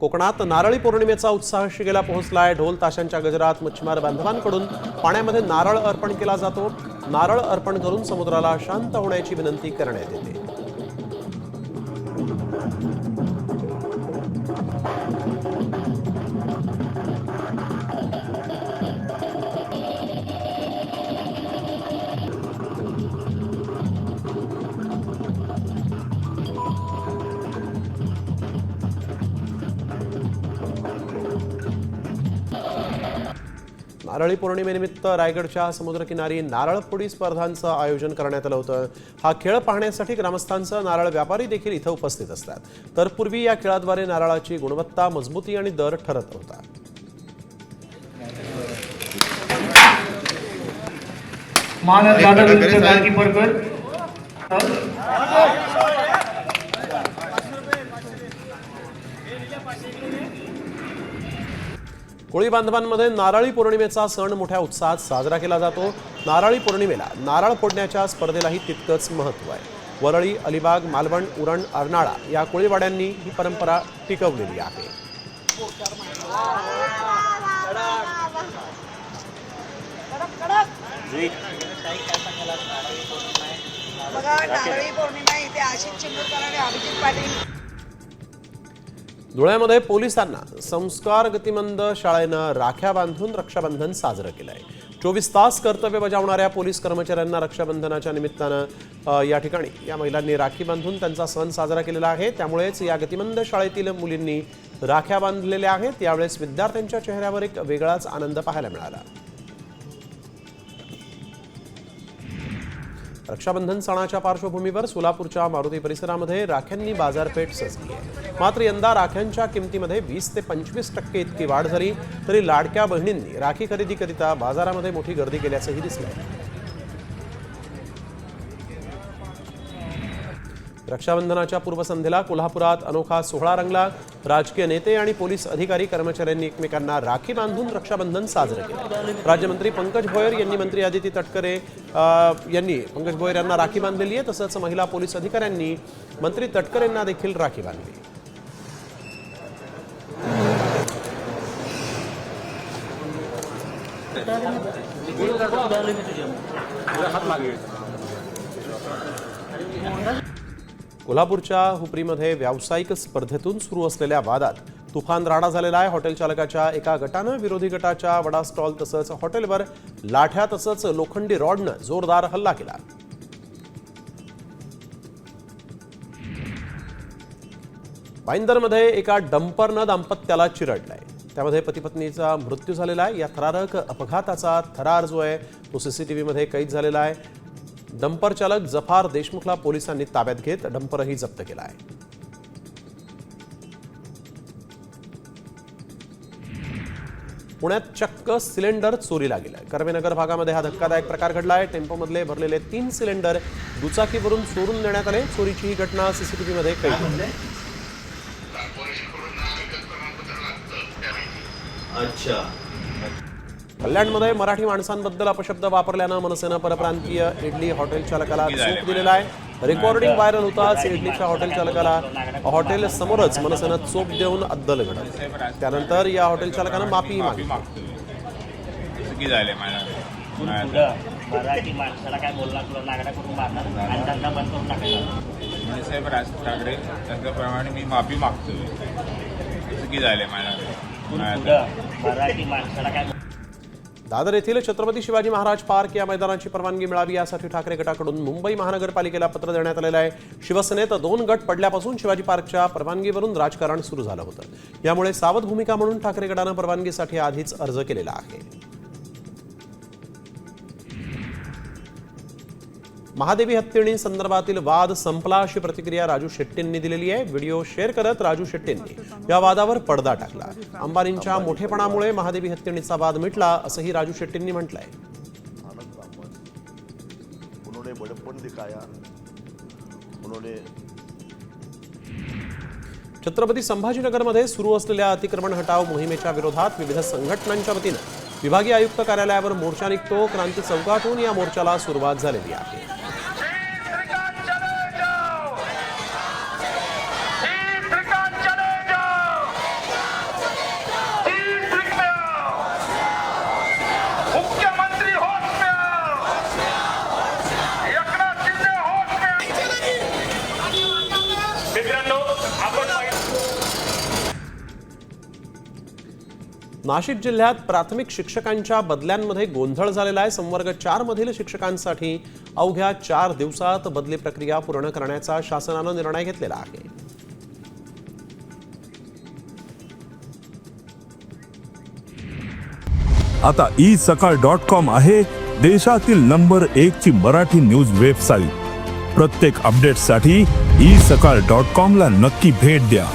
कोकणात नारळी पौर्णिमेचा उत्साह शिगेला पोहोचलाय. ढोल ताशांच्या गजरात मच्छीमार बांधवांकडून पाण्यामध्ये नारळ अर्पण केला जातो. नारळ अर्पण करून समुद्राला शांत होण्याची विनंती करण्यात येते. नारळी पौर्णिमेनिमित्त रायगडच्या समुद्रकिनारी नारळफोडी स्पर्धांचं आयोजन करण्यात आलं होतं. हा खेळ पाहण्यासाठी ग्रामस्थांसह नारळ व्यापारी देखील इथं उपस्थित असतात. तर पूर्वी या खेळाद्वारे नारळाची गुणवत्ता मजबूती आणि दर ठरत होता. मानद दादा कोळी बांधवांमध्ये नारळी पौर्णिमेचा सण मोठ्या उत्साहात साजरा केला जातो. नारळी पौर्णिमेला नारळ फोडण्याच्या स्पर्धेलाही तितकंच महत्त्व आहे. वरळी अलिबाग मालवण उरण अर्नाळा या कोळीवाड्यांनी ही परंपरा टिकवलेली आहे. बघा नारळी पौर्णिमा इथे आशिष चिंबूरकर आणि अभिजित पाटील. धुळ्यामध्ये पोलिसांना संस्कार गतिमंद शाळेनं राख्या बांधून रक्षाबंधन साजरं आहे चोवीस तास कर्तव्य बजावणाऱ्या पोलीस कर्मचाऱ्यांना रक्षाबंधनाच्या निमित्तानं या ठिकाणी या महिलांनी राखी बांधून त्यांचा सण साजरा केलेला आहे. त्यामुळेच या गतिमंद शाळेतील मुलींनी राख्या बांधलेल्या आहेत. यावेळेस विद्यार्थ्यांच्या चेहऱ्यावर एक वेगळाच आनंद पाहायला मिळाला. रक्षाबंधन सणाच्या पार्श्वभूमीवर सोलापूरच्या मारुती परिसरामध्ये राख्यांनी बाजारपेठ सजली आहे. मात्र यंदा राख्यांच्या किमतीमध्ये वीस ते पंचवीस टक्के इतकी वाढ झाली तरी लाडक्या बहिणींनी राखी खरेदीकरिता बाजारामध्ये मोठी गर्दी केल्याचंही दिसलं रक्षाबंधनाच्या पूर्वसंध्येला कोल्हापुरात अनोखा सोहळा रंगला. राजकीय नेते आणि पोलीस अधिकारी कर्मचाऱ्यांनी एकमेकांना राखी बांधून रक्षाबंधन साजरं केलं. राज्यमंत्री पंकज भोयर यांनी मंत्री आदिती तटकरे यांनी पंकज भोयर यांना राखी बांधलेली आहे तसंच महिला पोलीस अधिकाऱ्यांनी मंत्री तटकरेंना देखील राखी बांधली. कोल्हापूरच्या हुपरीमध्ये व्यावसायिक स्पर्धेतून सुरू असलेल्या वादात तुफान राडा झालेला आहे. हॉटेल चालकाच्या एका गटानं विरोधी गटाच्या वडा स्टॉल तसंच हॉटेलवर लाठ्या तसंच लोखंडी रॉडनं जोरदार हल्ला केला. पाईंदरमध्ये एका डंपरनं दाम्पत्याला चिरडलाय. त्यामध्ये पतीपत्नीचा मृत्यू झालेला आहे. या थरारक अपघाताचा थरार जो आहे तो सीसीटीव्हीमध्ये कैद झालेला आहे. डंपर चालक जफार देशमुखला पोलिसांनी ताब्यात घेत डंपरही जप्त केला आहे. पुण्यात चक्क सिलेंडर चोरीला गेलाय कर्वेनगर भागामध्ये हा धक्कादायक प्रकार घडला आहे टेम्पोमधले भरलेले तीन सिलेंडर दुचाकीवरून चोरून नेण्यात आले. चोरीची ही घटना सीसीटीव्हीमध्ये कैद झाली. अच्छा. कल्याणमध्ये मराठी माणसांबद्दल अपशब्द वापरल्यानं मनसेनं परप्रांतीय इडली हॉटेल चालकाला चूक दिलेला आहे. रेकॉर्डिंग व्हायरल होताच इडलीच्या हॉटेल चालकाला हॉटेल समोरच मनसेनं चोप देऊन अद्दल घडवली. त्यानंतर या हॉटेल चालकानं माफी मागितली. मागतोय. चुकी झाली माझ्या पुढं? मराठी माणसाला काय बोलणार तुला? नागडा करून मारणार? आणि धंदा बंद करून टाकायचा. साहेब राज ठाकरे त्यांच्याप्रमाणे मी माफी मागतोय. चुकी झाली माझ्या पुढं मराठी माणसाला काय दादर येथील छत्रपती शिवाजी महाराज पार्क या मैदानाची परवानगी मिळावी यासाठी ठाकरे गटाकडून मुंबई महानगरपालिकेला पत्र देण्यात आलेलं आहे. शिवसेनेत दोन गट पडल्यापासून शिवाजी पार्कच्या परवानगीवरून राजकारण सुरू झालं होतं. यामुळे सावध भूमिका म्हणून ठाकरे गटानं परवानगीसाठी आधीच अर्ज केलेला आहे. महादेवी हत्तीणी संदर्भातील वाद संपला अशी प्रतिक्रिया राजू शेट्टींनी दिलेली आहे. व्हिडिओ शेअर करत राजू शेट्टींनी. या वादावर पडदा टाकला. अंबानींच्या मोठेपणामुळे महादेवी हत्तीणीचा वाद मिटला असंही राजू शेट्टींनी म्हटलंय. छत्रपती संभाजीनगरमध्ये सुरू असलेल्या अतिक्रमण हटाव मोहिमेच्या विरोधात विविध संघटनांच्या वतीनं विभागीय आयुक्त कार्यालयावर मोर्चा निघतो. क्रांती चौकातून या मोर्चाला सुरुवात झालेली आहे. नाशिक जिल्ह्यात प्राथमिक शिक्षकांच्या बदल्यांमध्ये गोंधळ झालेला आहे. संवर्ग चार मधील शिक्षकांसाठी अवघ्या चार दिवसात बदली प्रक्रिया पूर्ण करण्याचा शासनानं निर्णय घेतलेला आहे. आता ई सकाळ डॉट कॉम आहे देशातील नंबर एक ची मराठी न्यूज वेबसाईट. प्रत्येक अपडेटसाठी ई सकाळ डॉट कॉम ला नक्की भेट द्या.